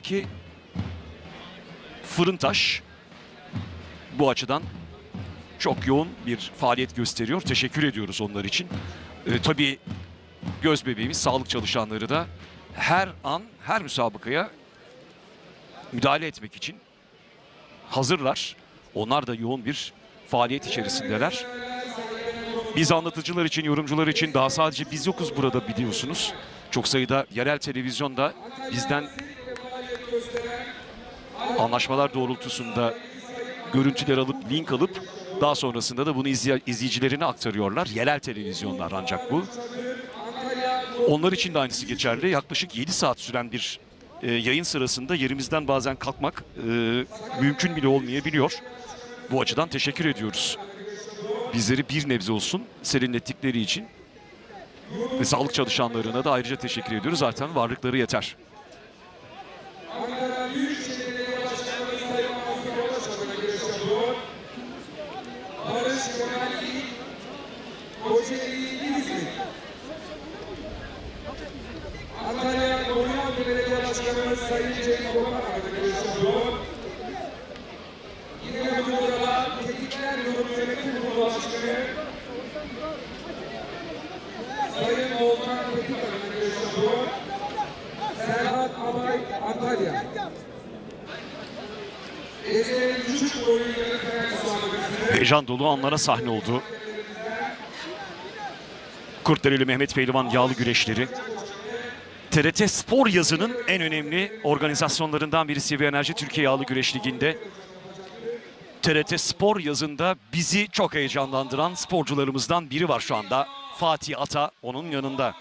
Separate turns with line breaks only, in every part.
ki Fırıntaş bu açıdan çok yoğun bir faaliyet gösteriyor. Teşekkür ediyoruz onlar için. Ee, tabii göz bebeğimiz sağlık çalışanları da her an her müsabakaya müdahale etmek için hazırlar. Onlar da yoğun bir faaliyet içerisindeler. Biz anlatıcılar için, yorumcular için daha sadece biz yokuz burada biliyorsunuz. Çok sayıda yerel televizyon da bizden anlaşmalar doğrultusunda görüntüler alıp, link alıp daha sonrasında da bunu izley- izleyicilerine aktarıyorlar. Yerel televizyonlar ancak bu. Onlar için de aynısı geçerli. Yaklaşık 7 saat süren bir e, yayın sırasında yerimizden bazen kalkmak e, mümkün bile olmayabiliyor. Bu açıdan teşekkür ediyoruz. Bizleri bir nebze olsun serinlettikleri için ve sağlık çalışanlarına da ayrıca teşekkür ediyoruz. Zaten varlıkları yeter.
Antalya Konyaaltı Belediye Başkanımız Sayın Cenk Korkmaz arkadaşlar. Yine bu turda Tetikler Yorum Yönetim Kurulu Başkanı Sayın Volkan Tetik arkadaşlar. Serhat Abay Antalya. Ezeli Küçük Boyu Yönetmen Müsabakası.
Heyecan dolu anlara sahne oldu. Kurtdereli Mehmet Pehlivan yağlı güreşleri. TRT Spor yazının en önemli organizasyonlarından birisi ve Enerji Türkiye Yağlı Güreş Ligi'nde. TRT Spor yazında bizi çok heyecanlandıran sporcularımızdan biri var şu anda. Fatih Ata onun yanında.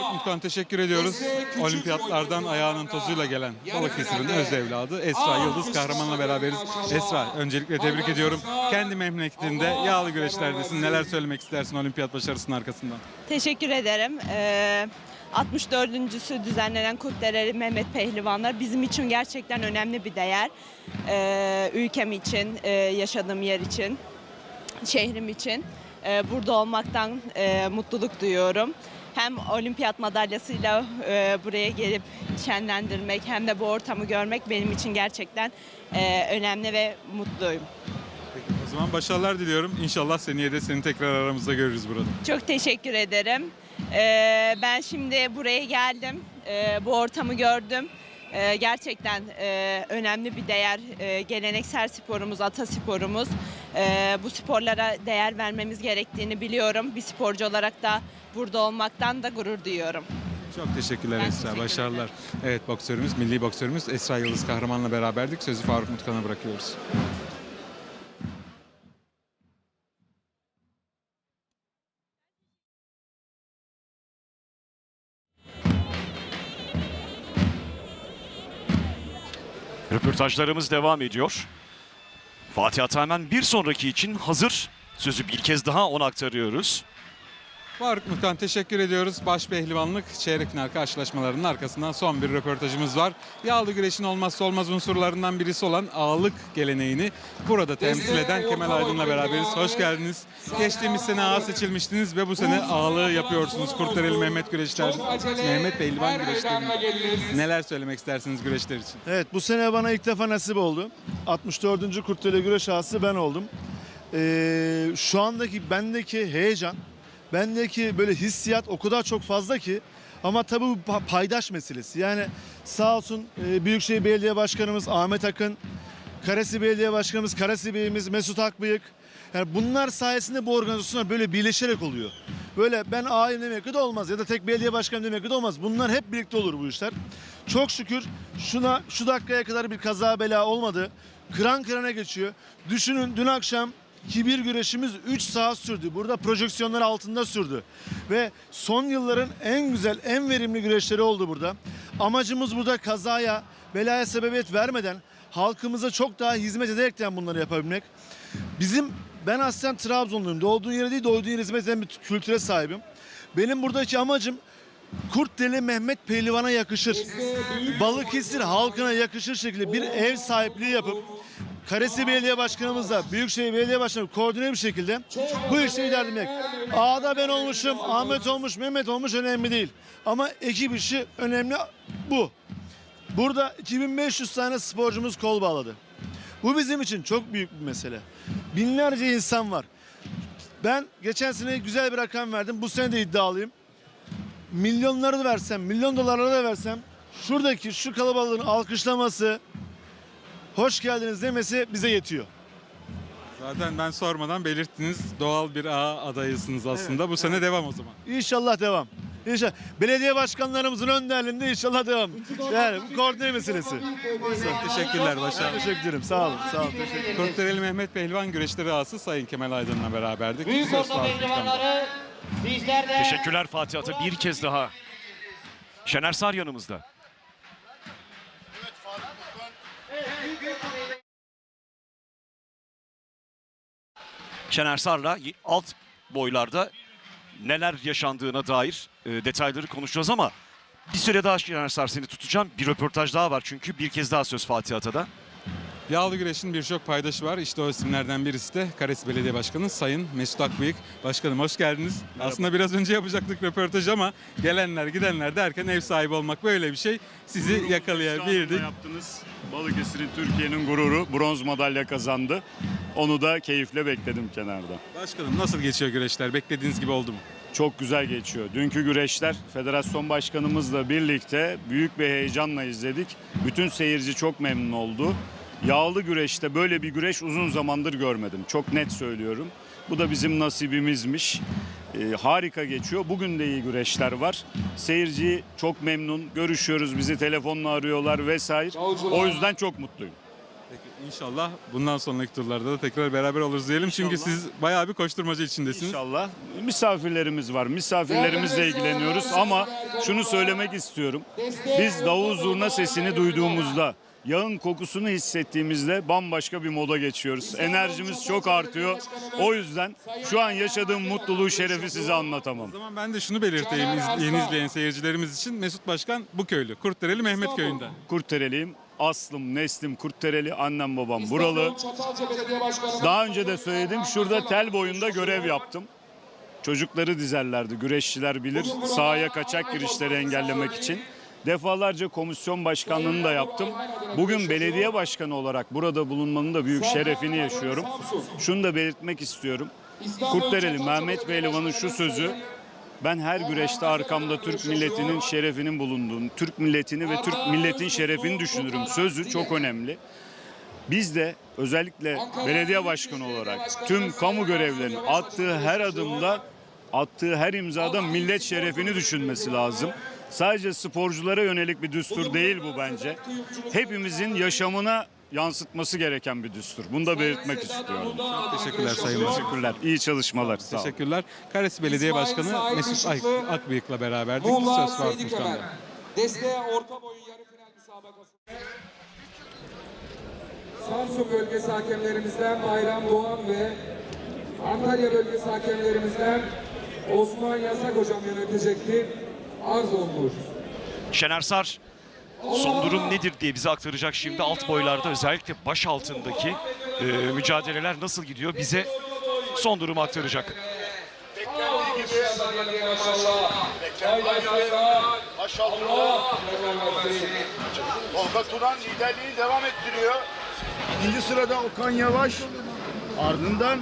Mutkan teşekkür ediyoruz. Olimpiyatlardan ayağının tozuyla gelen Balıkesir'in öz evladı Esra Yıldız Kahraman'la beraberiz. Esra öncelikle tebrik ediyorum. Kendi memleketinde yağlı güreşlerdesin. Neler söylemek istersin olimpiyat başarısının arkasından?
Teşekkür ederim. Ee, 64.sü düzenlenen Kurtdereli Mehmet Pehlivanlar bizim için gerçekten önemli bir değer. Ee, ülkem için, e, yaşadığım yer için, şehrim için e, burada olmaktan e, mutluluk duyuyorum. Hem olimpiyat madalyasıyla e, buraya gelip şenlendirmek hem de bu ortamı görmek benim için gerçekten e, önemli ve mutluyum.
Peki, o zaman başarılar diliyorum. İnşallah seneye de seni tekrar aramızda görürüz burada.
Çok teşekkür ederim. Ee, ben şimdi buraya geldim. Ee, bu ortamı gördüm. Ee, gerçekten e, önemli bir değer. Ee, geleneksel sporumuz, atasporumuz. Ee, bu sporlara değer vermemiz gerektiğini biliyorum. Bir sporcu olarak da burada olmaktan da gurur duyuyorum.
Çok teşekkürler
Ben
Esra.
teşekkür
Başarılar. Evet boksörümüz, milli boksörümüz Esra Yıldız Kahraman'la beraberdik. Sözü Faruk Mutkan'a bırakıyoruz.
Röportajlarımız devam ediyor. Fatih Ata hemen bir sonraki için hazır. Sözü bir kez daha ona aktarıyoruz.
Faruk Mutkan teşekkür ediyoruz. Baş pehlivanlık çeyrek final karşılaşmalarının arkasından son bir röportajımız var. Yağlı güreşin olmazsa olmaz unsurlarından birisi olan ağalık geleneğini burada temsil eden Kemal Aydın'la beraberiz. Hoş geldiniz. Geçtiğimiz sene ağa seçilmiştiniz ve bu sene ağalığı yapıyorsunuz. Kurtdereli Mehmet güreşler, Mehmet Pehlivan güreşlerinde. Neler söylemek istersiniz güreşler için?
Evet bu sene bana ilk defa nasip oldu. 64. Kurtdere Güreş ağası ben oldum. Ee, şu andaki bendeki heyecan, bendeki böyle hissiyat o kadar çok fazla ki ama tabii bu pa- paydaş meselesi. Yani sağ olsun e, Büyükşehir Belediye Başkanımız Ahmet Akın, Karasi Belediye Başkanımız Karasi Bey'imiz Mesut Akbıyık. Yani bunlar sayesinde bu organizasyonlar böyle birleşerek oluyor. Böyle ben ağayım demek de olmaz ya da tek belediye başkanı demek de olmaz. Bunlar hep birlikte olur bu işler. Çok şükür şuna şu dakikaya kadar bir kaza bela olmadı. Kıran kırana geçiyor. Düşünün dün akşam kibir güreşimiz 3 saat sürdü. Burada projeksiyonlar altında sürdü. Ve son yılların en güzel, en verimli güreşleri oldu burada. Amacımız burada kazaya, belaya sebebiyet vermeden halkımıza çok daha hizmet ederekten bunları yapabilmek. Bizim ben aslen Trabzonluyum. Doğduğun yere değil, doğduğun yere hizmet eden bir kültüre sahibim. Benim buradaki amacım Kurtdeli Mehmet Pehlivan'a yakışır. Balıkesir halkına yakışır şekilde bir ev sahipliği yapıp Karesi Belediye Başkanımızla Büyükşehir Belediye Başkanı koordine bir şekilde bu işleri ilerlemek. A'da ben olmuşum, Ahmet olmuş, Mehmet olmuş önemli değil. Ama ekip işi önemli bu. Burada 2500 tane sporcumuz kol bağladı. Bu bizim için çok büyük bir mesele. Binlerce insan var. Ben geçen sene güzel bir rakam verdim. Bu sene de iddialıyım. Milyonları da versem, milyon dolarları da versem şuradaki şu kalabalığın alkışlaması, hoş geldiniz demesi bize yetiyor.
Zaten ben sormadan belirttiniz doğal bir ağ adayısınız aslında. Bu sene devam o zaman.
İnşallah devam. İnşallah. Belediye başkanlarımızın önderliğinde inşallah devam. Yani bu koordine meselesi.
Teşekkürler başarılar.
Teşekkür ederim. Sağ olun. Sağ olun. Teşekkür ederim.
Kurtdereli Mehmet Pehlivan güreşleri ağası Sayın Kemal Aydın'la beraberdik.
Büyük
Söz
orta
Tutan'da.
pehlivanları bizler de
Teşekkürler Fatih Ata bir kez daha. Şener Sar yanımızda. Şener Sar'la alt boylarda neler yaşandığına dair e, detayları konuşacağız ama bir süre daha Şener Sar seni tutacağım. Bir röportaj daha var çünkü bir kez daha söz Fatih Ata'da.
Yağlı güreşin birçok paydaşı var. İşte o isimlerden birisi de Kares Belediye Başkanı Sayın Mesut Akbıyık. Başkanım hoş geldiniz. Aslında biraz önce yapacaktık röportaj ama gelenler gidenler derken ev sahibi olmak böyle bir şey. Sizi yakalayabildik.
Şanlı'da yaptınız. Balıkesir'in Türkiye'nin gururu bronz madalya kazandı. Onu da keyifle bekledim kenarda.
Başkanım nasıl geçiyor güreşler? Beklediğiniz gibi oldu mu?
Çok güzel geçiyor. Dünkü güreşler federasyon başkanımızla birlikte büyük bir heyecanla izledik. Bütün seyirci çok memnun oldu. Yağlı güreşte böyle bir güreş uzun zamandır görmedim. Çok net söylüyorum. Bu da bizim nasibimizmiş. Ee, harika geçiyor. Bugün de iyi güreşler var. Seyirci çok memnun. Görüşüyoruz. Bizi telefonla arıyorlar vesaire. O yüzden çok mutluyum.
Peki inşallah bundan sonraki turlarda da tekrar beraber oluruz diyelim. Çünkü
İnşallah.
siz bayağı bir koşturmacı içindesiniz.
İnşallah. Misafirlerimiz var. Misafirlerimizle ilgileniyoruz ama şunu söylemek istiyorum. Biz davul zurna sesini duyduğumuzda, yağın kokusunu hissettiğimizde bambaşka bir moda geçiyoruz. Enerjimiz çok artıyor. O yüzden şu an yaşadığım mutluluğu, şerefi size anlatamam.
O zaman ben de şunu belirteyim iz- yeni izleyen seyircilerimiz için. Mesut Başkan bu köylü. Kurtdereli Mehmet Köyü'nden.
Kurttereliyim. Aslım, neslim Kurttereli, annem babam buralı. Daha önce de söyledim. Şurada tel boyunda görev yaptım. Çocukları dizerlerdi. Güreşçiler bilir. Sahaya kaçak girişleri engellemek için. Defalarca komisyon başkanlığını da yaptım. Bugün belediye başkanı olarak burada bulunmanın da büyük şerefini yaşıyorum. Şunu da belirtmek istiyorum. Kurtdereli Mehmet Pehlivan'ın şu sözü ben her güreşte arkamda Türk milletinin şerefinin bulunduğunu, Türk milletini ve Türk milletin şerefini düşünürüm. Sözü çok önemli. Biz de özellikle belediye başkanı olarak tüm kamu görevlerinin attığı her adımda, attığı her imzada millet şerefini düşünmesi lazım. Sadece sporculara yönelik bir düstur değil bu bence. Hepimizin yaşamına yansıtması gereken bir düstur. Bunu da belirtmek istiyorum.
Teşekkürler Sayın.
Teşekkürler. İyi çalışmalar. Sağ olun.
Teşekkürler. Kares Belediye Başkanı Mesut Ay- Akbıyık'la beraberdik.
Muğla
Söz Faruk
Seydi
Tutan'da.
Kemer. Desteğe orta boyu yarı final müsabakası. Samsun bölgesi hakemlerimizden Bayram Doğan ve Antalya bölgesi hakemlerimizden Osman Yasak hocam yönetecekti. Arz olmuş.
Şener Sar son durum nedir diye bize aktaracak şimdi alt boylarda özellikle baş altındaki e, mücadeleler nasıl gidiyor bize son durumu aktaracak.
Tolga Turan liderliği devam ettiriyor. İkinci sırada Okan Yavaş. Ardından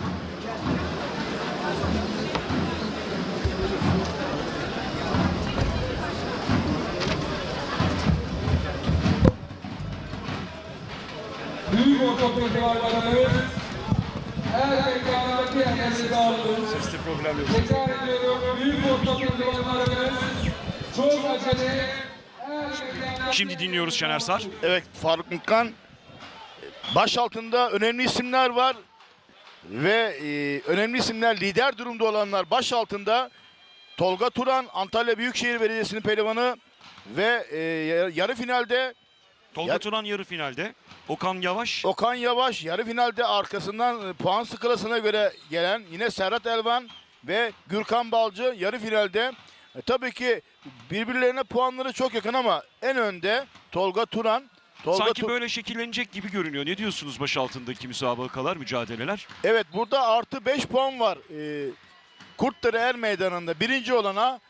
Pehlivanlarımız her ekranındaki yerlerinizi aldınız.
sesli problem yok.
Tekrar ediyorum. Büyük pehlivanlarımız çok acele
Şimdi dinliyoruz Şener Sar.
Evet Faruk Mutkan baş altında önemli isimler var ve e, önemli isimler lider durumda olanlar baş altında Tolga Turan Antalya Büyükşehir Belediyesi'nin pehlivanı ve e, yarı finalde
Tolga
Ya-
Turan yarı finalde. Okan Yavaş
Okan Yavaş yarı finalde arkasından e, puan skalasına göre gelen yine Serhat Elvan ve Gürkan Balcı yarı finalde. E, tabii ki birbirlerine puanları çok yakın ama en önde Tolga Turan. Tolga
sanki
Tu-
böyle şekillenecek gibi görünüyor. Ne diyorsunuz baş altındaki müsabakalar, mücadeleler?
Evet burada artı 5 puan var. Ee, Kurtdere Er Meydanı'nda birinci olana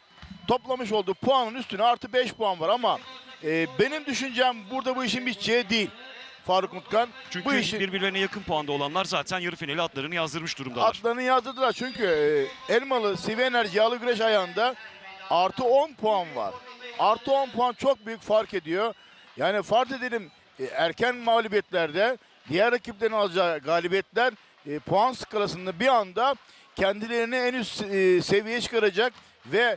toplamış olduğu puanın üstüne artı 5 puan var ama e, benim düşüncem burada bu işin biteceği değil. Faruk Mutkan.
Çünkü
bu işin
birbirlerine yakın puanda olanlar zaten yarı finali atlarını yazdırmış durumdalar.
atlarını yazdırdılar. Çünkü e, Elmalı Sivi Enerji yağlı güreş ayağında artı 10 puan var. Artı 10 puan çok büyük fark ediyor. Yani fark edelim e, erken mağlubiyetlerde diğer rakiplerin alacağı galibiyetler e, puan skalasında bir anda kendilerini en üst e, seviyeye çıkaracak ve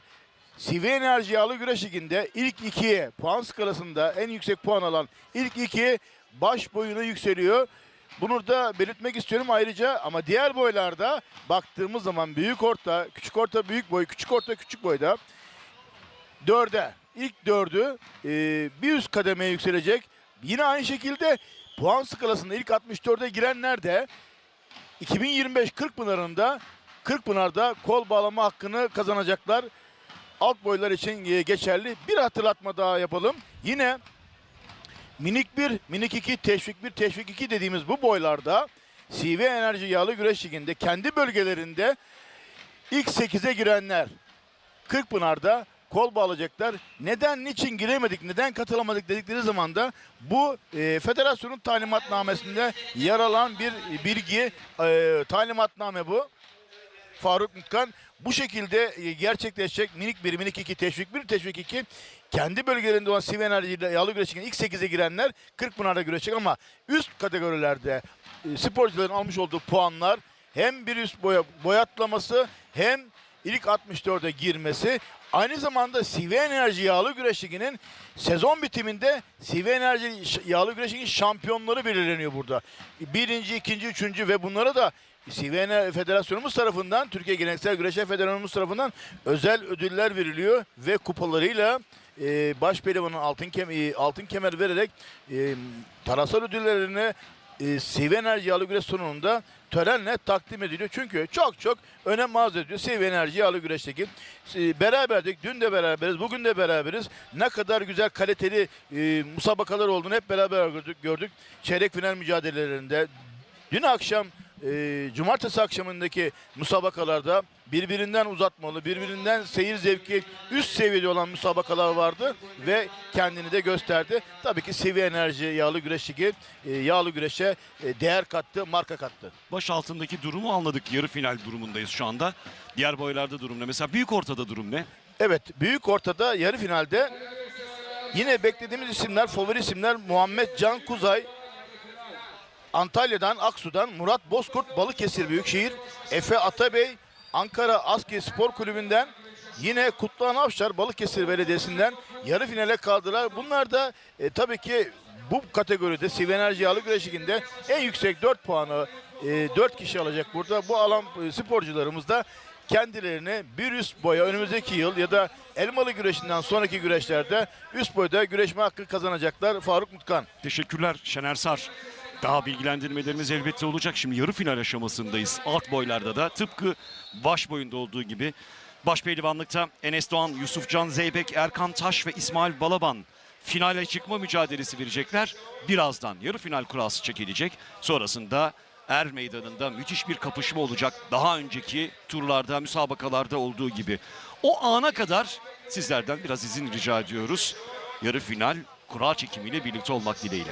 Sivi Enerji Yağlı Güreş Ligi'nde ilk ikiye puan skalasında en yüksek puan alan ilk iki baş boyuna yükseliyor. Bunu da belirtmek istiyorum ayrıca ama diğer boylarda baktığımız zaman büyük orta, küçük orta, büyük boy, küçük orta, küçük boyda dörde, ilk dördü e, bir üst kademeye yükselecek. Yine aynı şekilde puan skalasında ilk 64'e girenler de 2025 Kırkpınar'ında Kırkpınar'da kol bağlama hakkını kazanacaklar. Alt boylar için geçerli. Bir hatırlatma daha yapalım. Yine minik 1, minik 2, teşvik 1, teşvik 2 dediğimiz bu boylarda CV Enerji Yağlı Güreş Ligi'nde kendi bölgelerinde ilk 8'e girenler Kırkpınar'da kol bağlayacaklar. Neden, niçin giremedik, neden katılamadık dedikleri zaman da bu e, federasyonun talimatnamesinde yer alan bir bilgi, e, talimatname bu. Faruk Mutkan bu şekilde e, gerçekleşecek minik 1, minik 2, teşvik 1, teşvik 2 kendi bölgelerinde olan Sivi Enerji ile yağlı güreşin ilk 8'e girenler Kırkpınar'da güreşecek ama üst kategorilerde e, sporcuların almış olduğu puanlar hem bir üst boya, boyatlaması hem ilk 64'e girmesi aynı zamanda Sivi Enerji Yağlı Güreş sezon bitiminde Sivi Enerji Yağlı Güreş şampiyonları belirleniyor burada. Birinci, ikinci, üçüncü ve bunlara da Ener- Federasyonumuz tarafından, Türkiye Geleneksel Güreşler Federasyonumuz tarafından özel ödüller veriliyor ve kupalarıyla e, baş pehlivanın altın, kem e, altın kemer vererek e, parasal ödüllerini e, Sivi Enerji Yağlı Güreş sonunda törenle takdim ediliyor. Çünkü çok çok önem arz ediyor Sivi Enerji Yağlı Güreş'teki. E, beraberdik, dün de beraberiz, bugün de beraberiz. Ne kadar güzel kaliteli e, musabakalar olduğunu hep beraber gördük. gördük. Çeyrek final mücadelelerinde. Dün akşam e, cumartesi akşamındaki musabakalarda birbirinden uzatmalı, birbirinden seyir zevki üst seviyede olan musabakalar vardı ve kendini de gösterdi. Tabii ki seviye enerji yağlı güreş ligi e, yağlı güreşe e, değer kattı, marka kattı.
Baş altındaki durumu anladık. Yarı final durumundayız şu anda. Diğer boylarda durum ne? Mesela büyük ortada durum ne?
Evet, büyük ortada yarı finalde yine beklediğimiz isimler, favori isimler Muhammed Can Kuzay, Antalya'dan, Aksu'dan Murat Bozkurt, Balıkesir Büyükşehir, Efe Atabey, Ankara Askeri Spor Kulübü'nden, yine Kutluhan Avşar Balıkesir Belediyesi'nden yarı finale kaldılar. Bunlar da e, tabii ki bu kategoride Siv Enerji Yağlı Güreş en yüksek 4 puanı e, 4 kişi alacak burada. Bu alan e, sporcularımız da kendilerini bir üst boya önümüzdeki yıl ya da elmalı güreşinden sonraki güreşlerde üst boyda güreşme hakkı kazanacaklar Faruk Mutkan.
Teşekkürler Şener Sar. Daha bilgilendirmelerimiz elbette olacak. Şimdi yarı final aşamasındayız. Alt boylarda da tıpkı baş boyunda olduğu gibi. Baş pehlivanlıkta Enes Doğan, Yusuf Can Zeybek, Erkan Taş ve İsmail Balaban finale çıkma mücadelesi verecekler. Birazdan yarı final kurası çekilecek. Sonrasında Er Meydanı'nda müthiş bir kapışma olacak. Daha önceki turlarda, müsabakalarda olduğu gibi. O ana kadar sizlerden biraz izin rica ediyoruz. Yarı final kura çekimiyle birlikte olmak dileğiyle.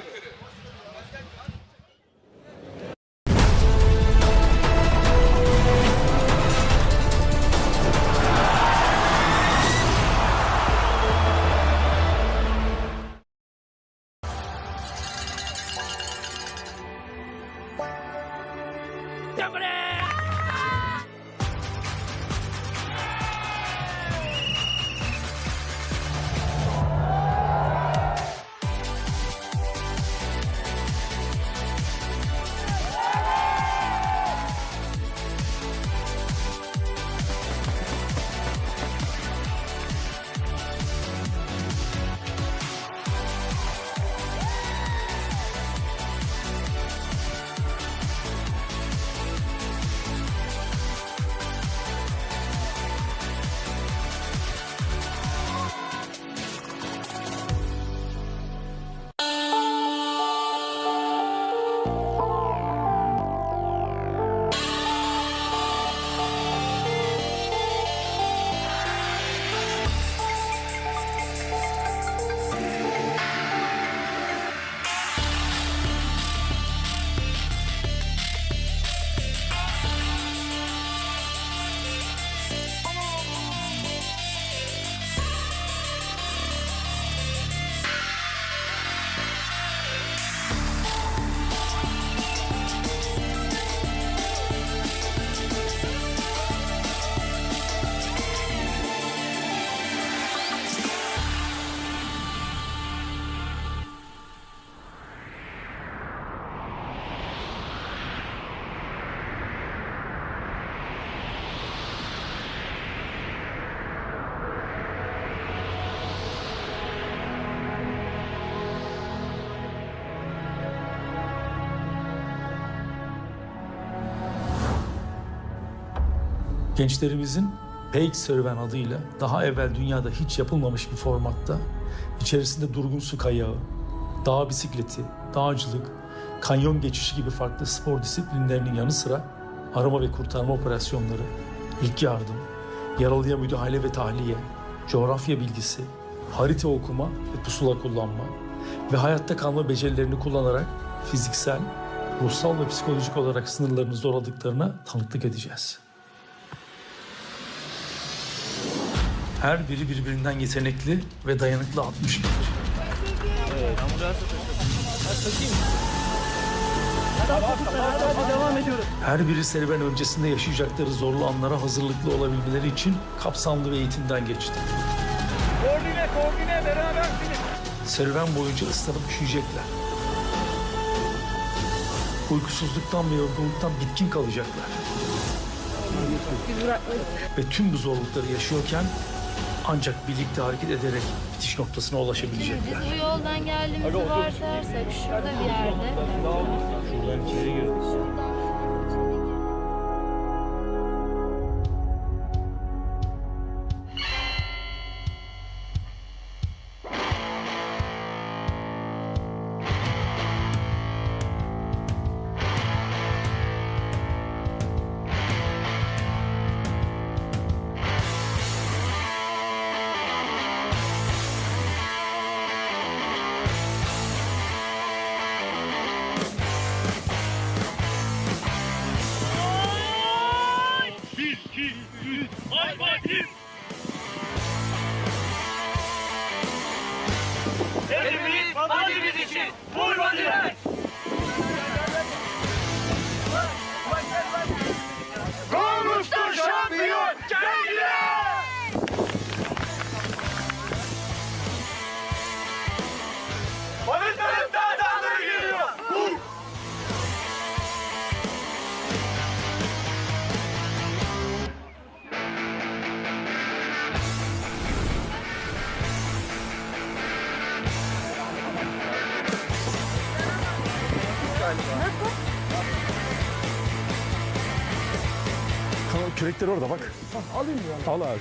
Gençlerimizin Peak Serüven adıyla daha evvel dünyada hiç yapılmamış bir formatta içerisinde durgun su kayağı, dağ bisikleti, dağcılık, kanyon geçişi gibi farklı spor disiplinlerinin yanı sıra arama ve kurtarma operasyonları, ilk yardım, yaralıya müdahale ve tahliye, coğrafya bilgisi, harita okuma ve pusula kullanma ve hayatta kalma becerilerini kullanarak fiziksel, ruhsal ve psikolojik olarak sınırlarını zorladıklarına tanıklık edeceğiz. Her biri birbirinden yetenekli ve dayanıklı 60 kişi. Her biri serüven öncesinde yaşayacakları zorlu anlara hazırlıklı olabilmeleri için kapsamlı bir eğitimden geçti.
Koordine, koordine berabersiniz.
Serüven boyunca ıslanıp üşüyecekler. Uykusuzluktan ve yorgunluktan bitkin kalacaklar. Ve tüm bu zorlukları yaşıyorken ancak birlikte hareket ederek bitiş noktasına ulaşabilecekler.
Biz bu yoldan geldiğimizi varsayarsak şurada bir yerde. Şuradan içeri girdik.
Kürekler orada bak. Alayım ya. Al abi.